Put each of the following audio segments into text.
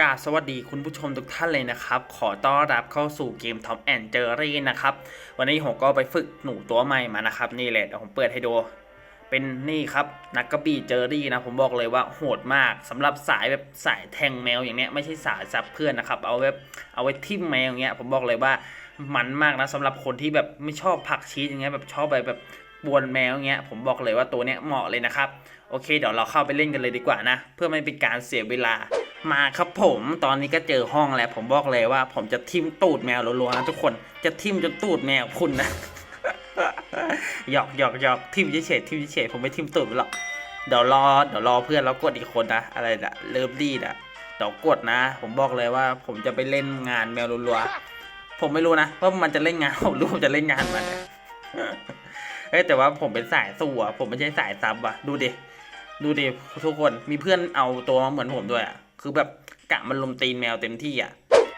กาสวัสดีคุณผู้ชมทุกท่านเลยนะครับ ขอต้อนรับเข้าสู่เกม Tom and Jerry นะครับ วันนี้ผมก็ไปฝึกหนูตัวใหม่มานะครับ นี่แหละเดี๋ยวผมเปิดให้ดู เป็นนี่ครับ นักกระบี่เจอรี่นะ ผมบอกเลยว่าโหดมากสำหรับสายแบบสายแทงแมวอย่างเนี้ยไม่ใช่สายซับเพื่อนนะครับ เอาแบบเอาไว้ทิ่มแมวอย่างเงี้ยผมบอกเลยว่ามันมากนะสำหรับคนที่แบบไม่ชอบผักชีสอย่างเงี้ยแบบชอบไปแบบบวนแมวอย่างเงี้ยผมบอกเลยว่าตัวเนี้ยเหมาะเลยนะครับ โอเค เดี๋ยวเราเข้าไปเล่นกันเลยดีกว่านะ เพื่อไม่เป็นการเสียเวลา มาครับผมตอนนี้ก็เจอห้องแล้ว ผมบอกเลยว่า ผมจะทิมตูดแมวรัวๆนะทุกคนจะทิมจนตูดแมวคุณนะหยอกหยอกหยอกทิมเฉยๆทิมเฉยๆผมไม่ทิมตูดหรอกเดี๋ยวรอเดี๋ยวรอเพื่อนเรากดอีกคนนะอะไรนะเลิฟดีดอะเดี๋ยวกดนะ ผมบอกเลยว่า ผมจะไปเล่นงานแมวรัวๆผมไม่รู้นะว่ามันจะเล่นงานผมรู้ผมจะเล่นงานมันเนี่ยเฮ้แต่ว่าผมเป็นสายสู้อะผมไม่ใช่สายซับอะดูดิดูดิทุกคนมีเพื่อนเอาตัวมาเหมือนผมด้วยอะ คือแบบกะมันลุมตีนแมวเต็มที่อะ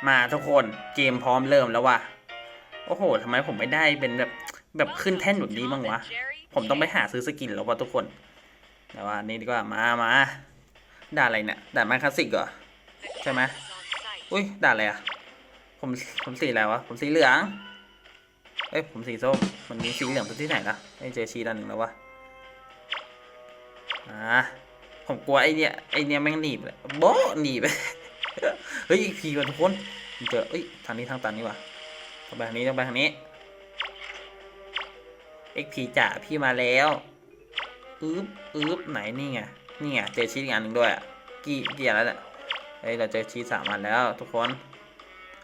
มาทุกคนเกมพร้อมเริ่มแล้วว่ะ โอ้โหทำไมผมไม่ได้เป็นแบบแบบขึ้นแท่นแบบนี้บ้างวะ ผมต้องไปหาซื้อสกินแล้วว่ะทุกคน แต่ว่านี่ดีกว่ามามาด่าอะไรเนี่ยด่ามาคลาสสิกเหรอใช่ไหมอุ้ยด่าอะไรอะ ผมผมสีอะไรวะ ผมสีเหลือง เอ้ยผมสีส้ม มันมีสีเหลืองที่ไหนละไม่เจอชีด้านหนึ่งแล้ววะอ่า ผมกลัวไอเนี้ยไอเนี้ยแม่งหนีบเลยโบะหนีบเฮ้ยอีกพีว่ะทุกคนเจอเอ้ยทางนี้ทางตันนี่วะต้องไปทางนี้ต้องไปทางนี้เอ็กพีจ่าพี่มาแล้วอึ๊บอึ๊บไหนนี่ไงนี่ไงเจอชีสอีกอันหนึ่งด้วยอะกี่กี่อันแล้วเนี่ยเฮ้ยเราเจอชีสสามอันแล้ว ทุกคน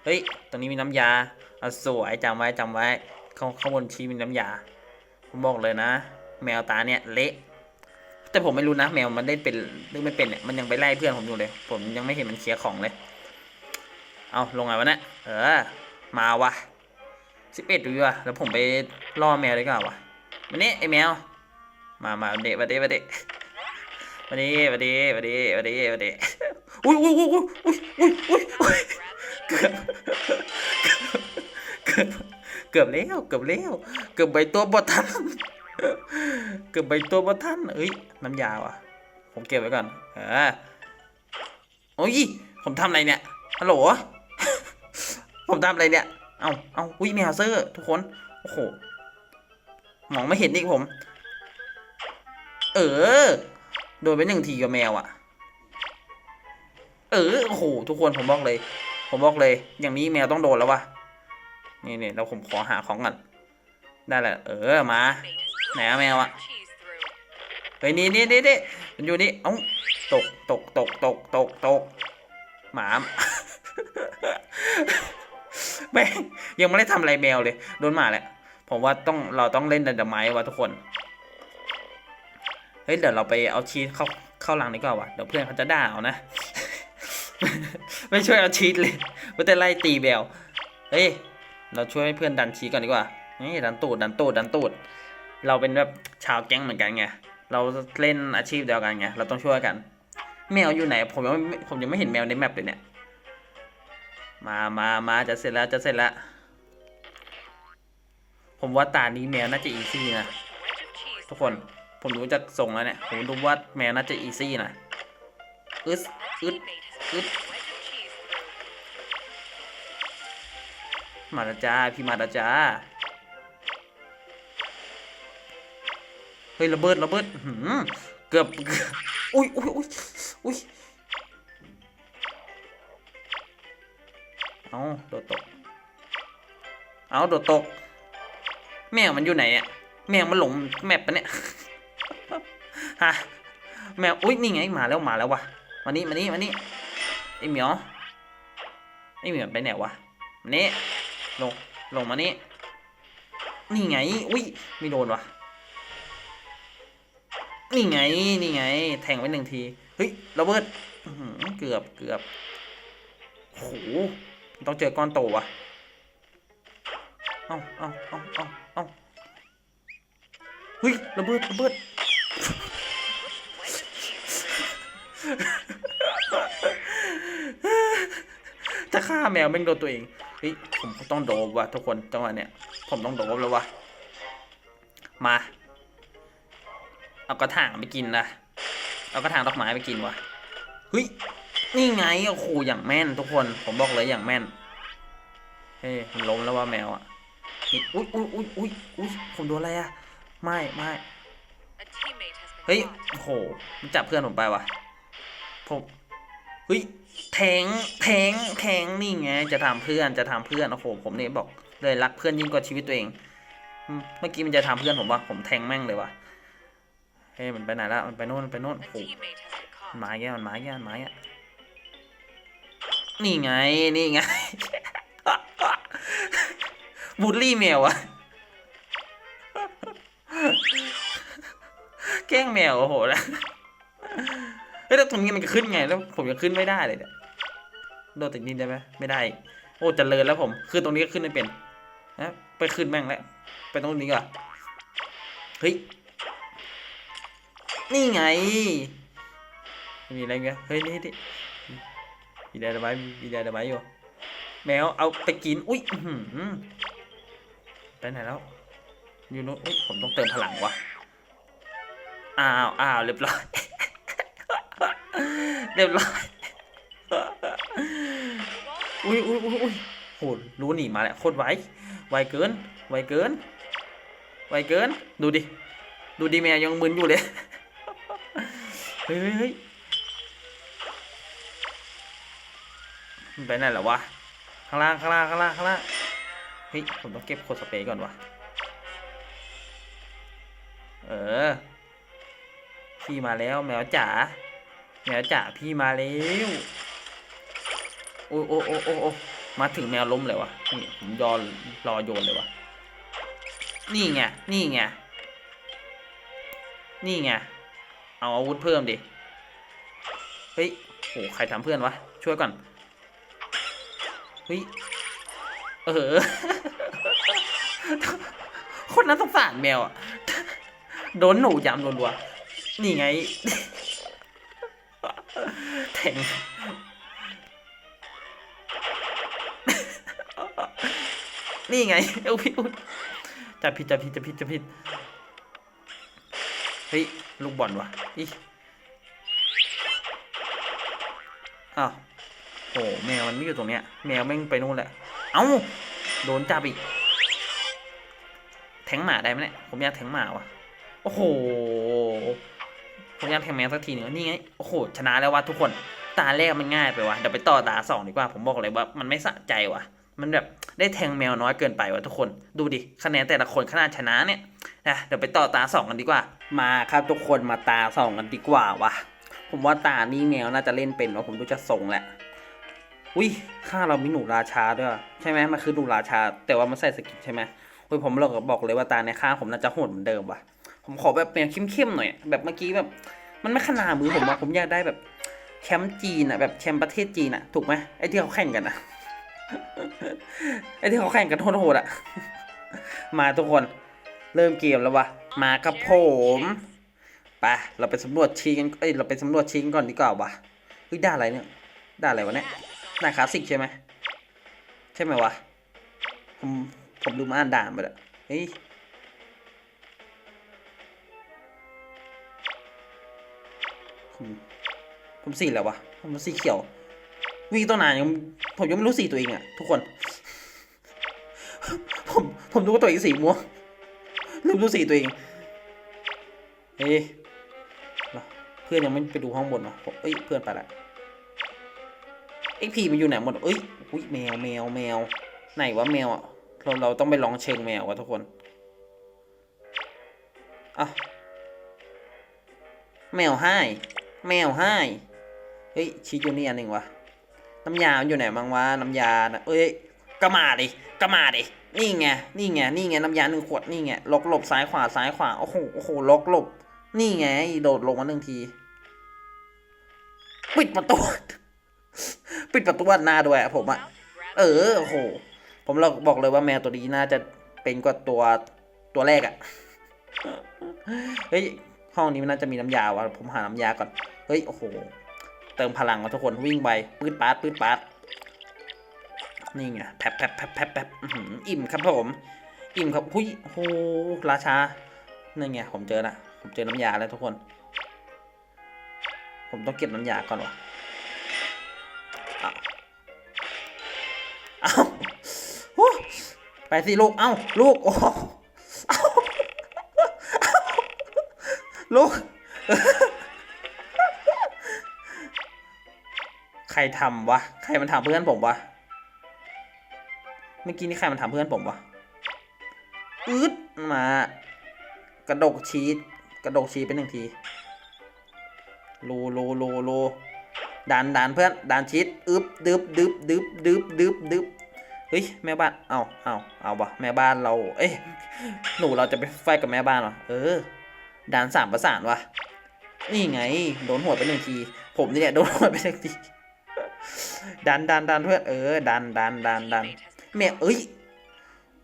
เฮ้ยตรงนี้มีน้ำยาเอาสวยจำไว้จำไว้ข้างข้างบนชีสมีน้ำยาผมบอกเลยนะ แมวตาเนี่ยเละ แต่ผมไม่รู้นะแมวมันเล่นเป็นหรือไม่เป็นเนี่ยมันยังไปไล่เพื่อนผมอยู่เลย ผมยังไม่เห็นมันเคลียร์ของเลย เอาลงไงวะเนี่ยเออ มาวะสิบเอ็ดดูว่ะแล้วผมไปล่อแมวได้ก่อนวะวันนี้ไอ้แมว มามาเดวันเดวันเดวันนี้วันนี้วันนี้วันนี้วันนี้อุ้ยอุ้ยอุ้ยอุ้ยอุ้ยอุ้ยอุ้ยเกือบเกือบเกือบแล้วเกือบแล้วเกือบใบตัวบอทัน เกือบใบตัวบอทันเอ้ยน้ำยาว่ะ ผมเก็บไว้ก่อนเออโอ้ยผมทำอะไรเนี่ยฮัลโหลผมทำอะไรเนี่ย เอาเอาอุ้ยแมวเซอร์ ทุกคน โอ้โห มองไม่เห็นอีกผม เออ โดนไปหนึ่งทีกับแมวอะ่ะ เออ โอ้โห ทุกคนผมบอกเลย ผมบอกเลย อย่างนี้แมวต้องโดนแล้ววะนี่นี่เราผมขอหาของก่อน ได้แหละ เออ มา ไหนอะแมวอะเฮ้ยนี่นี่นี่นี่มันอยู่นี่เอ้าตกตกตกตกตกตกหมาแม่ยังไม่ได้ทำอะไรแมวเลยโดนหมาแหละผมว่าต้องเราต้องเล่นดันดไม้ว่ะทุกคนเฮ้ยเดี๋ยวเราไปเอาชีสเข้าเข้าหลังดีกว่าวะเดี๋ยวเพื่อนเขาจะด่าเอานะ ไม่ช่วยเอาชีสเลยว่าแต่ไล่ตีแมวเฮ้ยเราช่วยเพื่อนดันชีสก่อนดีกว่านี่ดันตูดดันตูดดันตูด เราเป็นแบบชาวแก๊งเหมือนกันไง เราเล่นอาชีพเดียวกันไง เราต้องช่วยกัน แมวอยู่ไหน ผมยังไม่ผมยังไม่เห็นแมวในแมปเลยเนี่ย มามามาจะเสร็จแล้วจะเสร็จแล้ว ผมว่าตานี้แมวน่าจะอีซี่นะ ทุกคน ผมรู้จากทรงแล้วเนี่ย ผมรู้ว่าแมวน่าจะอีซี่นะ อึดอึดอึดมาแล้วจ้าพี่มาแล้วจ้า ฮ้ยระเบิดระเบิดหือเกือบเกือบอุ้ยอุ้ยอุ้ยอุ้ยเอาโดดตก เอาโดดตก แมวมันอยู่ไหนอะแมวมันหลงแมปปะเนี่ยฮะแมวอุ้ยนี่ไงมาแล้วมาแล้ววะมานี่มานี่มานี่ไอเหมียวไอเหมียวไปไหนวะมานี่ลงลงมานี่นี่ไงอุ้ยไม่โดนวะ นี่ไง นี่ไง แทงไว้หนึ่งที เฮ้ยระเบิดเกือบเกือบโหต้องเจอก้อนโตว่ะ เอ้าเอ้าเอ้าเอ้าเอ้าเฮ้ยระเบิดระเบิดจะฆ่าแมวแม่งโดนตัวเอง เฮ้ย ผมต้องโดบว่ะทุกคนจังหวะเนี้ย ผมต้องโดบแล้วว่ะ มา เอากระถางไปกินนะเอากระถางดอกไม้ไปกินวะเฮ้ยนี่ไงโอ้โหอย่างแม่นทุกคน ผมบอกเลยอย่างแม่น เฮ้ยมันล้มแล้วว่าแมวอะอุ้ยอุ้ยอุ้ยอุ้ยอุ้ยผมโดนอะไรอะ ไม่ไม่เฮ้ยโอ้โหมันจับเพื่อนผมไปว่ะผมเฮ้ยแทงแทงแทงนี่ไงจะทำเพื่อนจะทำเพื่อนโอ้โหผมเนี่ยบอกเลยรักเพื่อนยิ่งกว่าชีวิตตัวเอง เมื่อกี้มันจะทำเพื่อนผมว่ะผมแทงแม่งเลยว่ะ เฮ้ยมันไปไหนละมันไปโน่นมันไปโน่น A โอ้โห teammate has been มัน caught. มาแย่มันมาแย่มันมาแย่นี่ไง นี่ไงบูลลี่แมวอะแกล้งแมวโอ้โหแล้วเฮ้ยแล้วตรงนี้มันจะขึ้นไง แล้วผมยังขึ้นไม่ได้เลยเนี่ยโดดติดดินได้ไหมไม่ได้ โอ้เจริญแล้วผมขึ้นตรงนี้ก็ขึ้นไม่เป็นนะไปขึ้นแม่งแล้ว ไปตรงนี้ก่อนเฮ้ย นี่ไง มีอะไรเงี้ย เฮ้ยนี่นี่มีแดดไม้มีแดดไม้อยู่ แมวเอาไปกิน อุ้ยไปไหนแล้วอยู่นู้นอุ้ยผมต้องเติมพลังวะ อ้าวอ้าวเรียบร้อย เรียบร้อย อุ้ยอุ้ยอุ้ยอุ้ยโหรู้หนีมาแหล้วโคตรไว ไวเกิน ไวเกิน ไวเกิน ดูดิ ดูดิแมวยังมึนอยู่เลย ฮ้ยเฮ้ยเฮ้ยมันไปไหนแล้ววะ ข้างล่างข้างล่างข้างล่างข้างล่างเฮ้ยผมต้องเก็บโคดสเปก่อนวะเออ พี่มาแล้วแมวจ๋าแมวจ๋าพี่มาแล้วโอ้โอ้โอ้โอ้โอ้มาถึงแมวล้มเลยวะนี่ผมยอรอโยนเลยวะนี่ไงนี่ไงนี่ไง เอาอาวุธเพิ่มดิ เฮ้ยโหใครทำเพื่อนวะ ช่วยก่อน เฮ้ย เออ คนนั้นสงสารแมวอะโดนหนูยำรัวๆ นี่ไง แทงนี่ไงเอวพี่อุ๊ยจับผิดจับผิดจับผิดจับผิด เฮ้ย ลูกบอลวะอีอ้าวโอ้แมวมันไม่อยู่ตรงเนี้ย แมวแม่งไปนู่นแหละ เอ้า โดนจับอีก แทงหมาได้ไหมเนี่ย ผมอยากแทงหมาวะโอ้โห ผมอยากแทงแมวสักทีหนึ่งนี่ไง โอ้โห ชนะแล้ววะทุกคน ตาแรกมันง่ายไปวะเดี๋ยวไปต่อตาสองดีกว่า ผมบอกเลยว่ามันไม่สะใจวะ มันแบบได้แทงแมวน้อยเกินไปวะทุกคน ดูดิคะแนนแต่ละคนขนาดชนะเนี่ยนะเดี๋ยวไปต่อตาสองกันดีกว่า มาครับทุกคนมาตาสองกันดีกว่าวะผมว่าตานี้แมวน่าจะเล่นเป็นวะผมดูจะทรงแหละอุ้ยข้าเรามีหนูราชาด้วยใช่ไหมมันคือหนูราชา แต่ว่ามันใส่สกินใช่ไหมอุ้ยผมเราก็บอกเลยว่าตาในข้างผมน่าจะโหดเหมือนเดิมว่ะผมขอแบบแนวเข้มๆหน่อย แบบเมื่อกี้แบบ มันไม่ขนาดมือผมอะผมอยากได้แบบแชมป์จีนอะแบบแชมป์ประเทศจีนอะถูกไหมไอ้ที่เขาแข่งกันอะ ไอ้ที่เขาแข่งกันโหดๆอะมาทุกคน เริ่มเกมแล้ววะ มากับผมไปเราไปสำรวจชีกัน เอ้ย เราไปสำรวจชีกันก่อนดีกว่าวะเฮ้ยได้อะไรเนี่ย ได้อะไรวะเนี่ยด่าคลาสสิกใช่ไหม ใช่ไหมวะ ผม ผมดูมาอ่านด่านไปแล้วเฮ้ยผมผมสีแล้ววะ ผมสีเขียว วิ่งตั้งนานยังผมยังไม่รู้สีตัวเองอะทุกคน ผมผมดูว่าตัวเองสีม่วงลืมดูสีตัวเองเฮ้ยเพื่อนยังไม่ไปดูห้องบนวะเอ้ยเพื่อนไปละเอ็กพีมันอยู่ไหนหมดเอ้ยอุ้ยแมวแมวแมว ไหนวะแมวอะเราเราต้องไปลองเชิงแมววะทุกคนอะแมวให้แมวให้เฮ้ยชีอยู่นี่อันหนึ่งวะ น้ำยามันอยู่ไหนบ้างวะน้ำยานะเอ้ยกระมาดิกระมาดินี่ไงนี่ไงนี่ไงน้ำยาหนึ่งขวดนี่ไงล็อกหลบซ้ายขวาซ้ายขวาโอ้โหโอ้โหล็อกหลบ นี่ไงโดดลงมาหนึ่งที ปิดประตู ปิดประตูนหน้าด้วยผมอะเออโอ้โหผมเราบอกเลยว่าแมวตัวนี้น่าจะเป็นกว่าตัวตัวแรกอะเฮ้ยห้องนี้มันน่าจะมีน้ำยาวะผมหาน้ำยาก่อนเฮ้ยโอ้โห เติมพลังกัทุกคนวิ่งไปปืดปาดปืดปาดนี่ไงแผบแผบแผบแผบแผบอิ่มครับผม อิ่มครับหุยโหราชานี่ไงผมเจอละผมเจอน้ำยาแล้วทุกคน ผมต้องเก็บน้ำยาก่อนวะเอาไปสิลูก เอ้าลูกโอ้ลูก รทำวะ ใครมันทำเพื่อนผมวะ เมื่อกี้นี่ใครมันทำเพื่อนผมวะ อืดมา กระดกชีสกระดกชีสไปหนึ่งทีรูรูรูรูดันดันเพื่อนดันชีสอึบดึบดึบดึบดึบดึบดึบเฮ้ยแม่บ้าน เอาเอาเอาวะแม่บ้านเรา เอ้ยหนูเราจะไปไฟกับแม่บ้านวะเออดันสามประสานวะนี่ไง โดนหัวไปหนึ่งที ผมนี่แหละโดนหัวไปหนึ่งที ดันดันดันเพื่อนเออ ดันดันดันดันแม่เอ้ย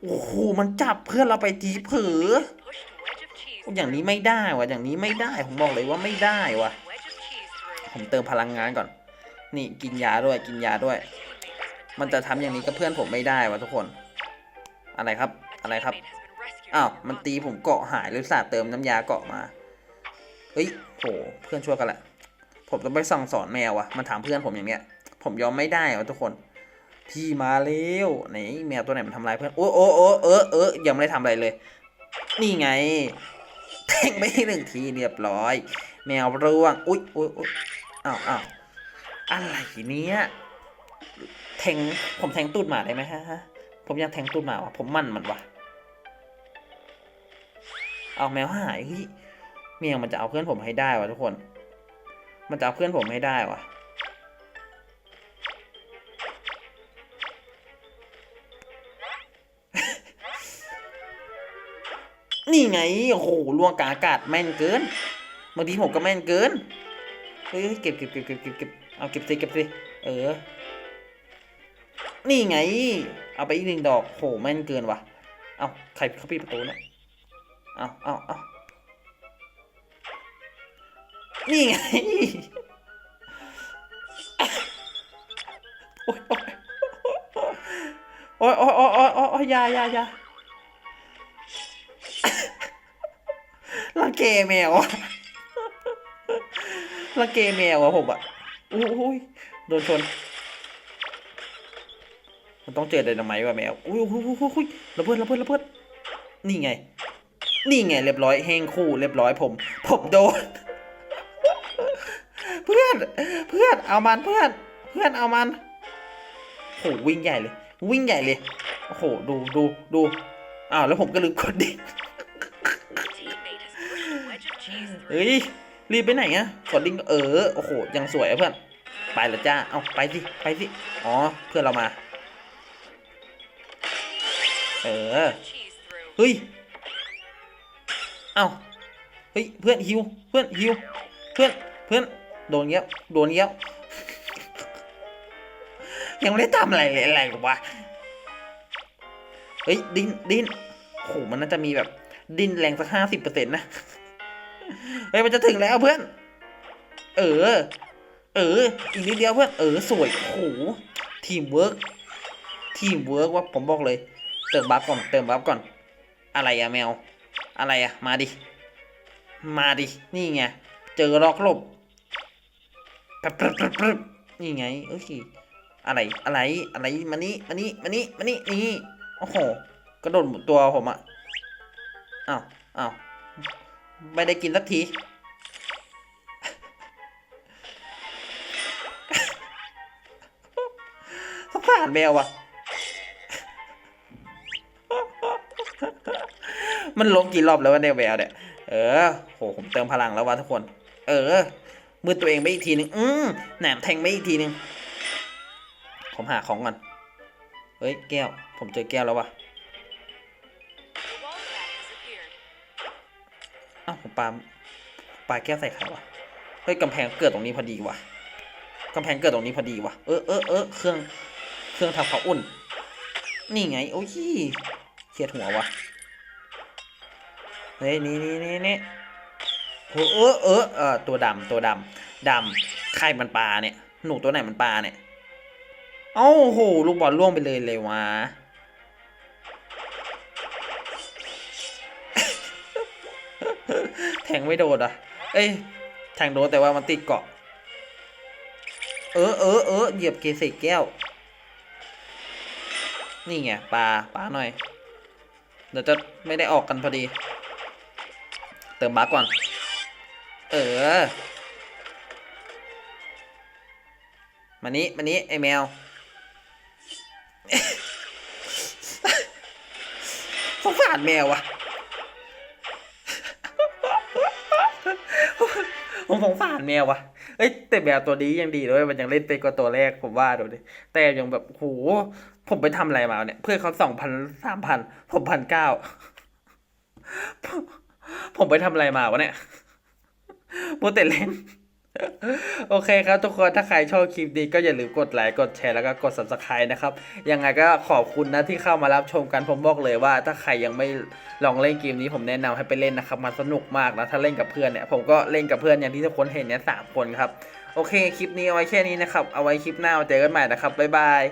โอ้โหมันจับเพื่อนเราไปทีเผลออย่างนี้ไม่ได้วะอย่างนี้ไม่ได้ผมบอกเลยว่าไม่ได้วะผมเติมพลังงานก่อน นี่กินยาด้วยกินยาด้วย มันจะทำอย่างนี้กับเพื่อนผมไม่ได้วะทุกคน อะไรครับอะไรครับอ้าวมันตีผมเกาะหายหรือสาดเติมน้ำยาเกาะมาเฮ้ยโหเพื่อนช่วยกันแหละผมต้องไปสั่งสอนแมวอะมันถามเพื่อนผมอย่างเนี้ย ผมยอมไม่ได้วะทุกคน พี่มาเร็วไหนแมวตัวไหนมันทำลายเพื่อนโอ้โอ้โอ้เออเออยังไม่ได้ทำอะไรเลย นี่ไงแทงไปหนึ่งทีเรียบร้อย แมวร่วงอุ๊ยอุ๊ยอุ๊ยอ้าวอ้าวอะไรเนี้ยแทงผมแทงตูดหมาได้ไหมฮะฮะผมอยากแทงตูดหมาวะผมมั่นมันวะเอาแมวหายเฮ้ยเมียมันจะเอาเพื่อนผมให้ได้วะทุกคน มันจะเอาเพื่อนผมให้ได้วะ นี่ไง โอ้โหลวงกาอากาศแม่นเกินบางทีผมก็แม่นเกิน เฮ้ยเก็บเก็บเก็บเก็บเก็บเก็บเอาเก็บสิเก็บสิเออ นี่ไง เอาไปอีกหนึ่งดอกโหแม่นเกินว่ะ เอาใครเขาปิดประตูเนี่ยเอาเอาเอานี่ไงโอ๊ยโอ๊ยโอ๊ยโอ๊ยโอ๊ยโอ๊ยยายายา ลังเกแมวอะลังเกแมวอะผมอะอุ้ยโดนชน มันต้องเจอไดนาไมต์ว่ะแมว อุ้ยอุ้ยอุ้ยอุ้ยระเบิดระเบิดระเบิดนี่ไง นี่ไงเรียบร้อยแห้งคู่เรียบร้อยผม ผมโดน เพื่อน เพื่อนเอามันเพื่อน เพื่อนเอามันโหวิ่งใหญ่เลย วิ่งใหญ่เลย โอ้โห ดูดูดู อ้าว แล้วผมก็ลืมกดดิ เฮ้ยรีบไปไหนอะกดดิ้งเออโอ้โหยังสวยอะเพื่อนไปล้วจ้าเอาไปสิไปสิอ๋อเพื่อนเรามา เออเฮ้ยเอาเฮ้ยเพื่อนฮิวเพื่อนฮิวเพื่อนเพื่อนโดนเงี้ยโดนเงี้ยยังไม่ได้ทำอะไรเลยอะไรวะเฮ้ยดินดินโหมันน่าจะมีแบบดินแรงสักห้าสิบเปอร์เซ็นต์นะ เฮ้ยมันจะถึงแล้วเพื่อน เออ เออ อีกนิดเดียวเพื่อน เออสวยโอ้โหทีมเวิร์กทีมเวิร์กว่าผมบอกเลย เติมบัฟก่อน เติมบัฟก่อน อะไรอะแมว อะไรอะมาดิ มาดิ นี่ไง เจอล็อกลบนี่ไงเอ้ยอะไร อะไร อะไรมานี่มานี่มานี่มานี่นี่ โอ้โห กระโดดหมุนตัวผมอะอ้าวอ้าว ไม่ได้กินสักที สงสารแมวว่ะ มันลงกี่รอบแล้ววะเนี่ยแววเนี่ย เออ โห ผมเติมพลังแล้ววะทุกคน เออ มือตัวเองไปอีกทีหนึ่งอืมแหนมแทงไปอีกทีหนึ่งผมหาของก่อน เฮ้ย แก้ว ผมเจอแก้วแล้ววะ The อ้าวผมปาปาแก้วใส่ใครวะเฮ้ยกำแพงเกิดตรงนี้พอดีวะกำแพงเกิดตรงนี้พอดีวะเออเออเออเครื่องเครื่องทำความอุ่น นี่ไง โอ้ยเครียดหัววะเฮ้ยนี่นี่นี่นี่โอ้เออเออเออตัวดำตัวดำดำใครมันปลาเนี่ย หนูตัวไหนมันปลาเนี่ย เอ้าโหลูกบอลล่วงไปเลยเลยวะ แทงไม่โดนอะ เอ้ย แทงโดนแต่ว่ามันติดเกาะ เออเออเออเหยียบเกสกแก้ว นี่ไงปลาปลาหน่อย เดี๋ยวจะไม่ได้ออกกันพอดี เติมบักก่อน เออ มานี้มานี้ไอแมวสงสารแมววะ ผมสงสารแมววะเอ้ยแต่แมวตัวนี้ยังดีด้วยมันยังเล่นเป็นกว่าตัวแรกผมว่าดูดิแต่ยังแบบโหผมไปทำอะไรมาเนี่ย เพื่อนเขาสองพันสามพันผมพันเก้าผมไปทำอะไรมาวะเนี่ยโมเต่เล่น โอเคครับทุกคนถ้าใครชอบคลิปนี้ก็อย่าลืมกดไลค์กดแชร์แล้วก็กด subscribe นะครับ ยังไงก็ขอบคุณนะที่เข้ามารับชมกันผมบอกเลยว่า ถ้าใครยังไม่ลองเล่นเกมนี้ผมแนะนำให้ไปเล่นนะครับมันสนุกมากนะถ้าเล่นกับเพื่อนเนี่ยผมก็เล่นกับเพื่อนอย่างที่ทุกคนเห็นเนี่ยสามคนครับโอเคคลิปนี้เอาไว้แค่นี้นะครับเอาไว้คลิปหน้าเจอกันใหม่นะครับบ๊ายบาย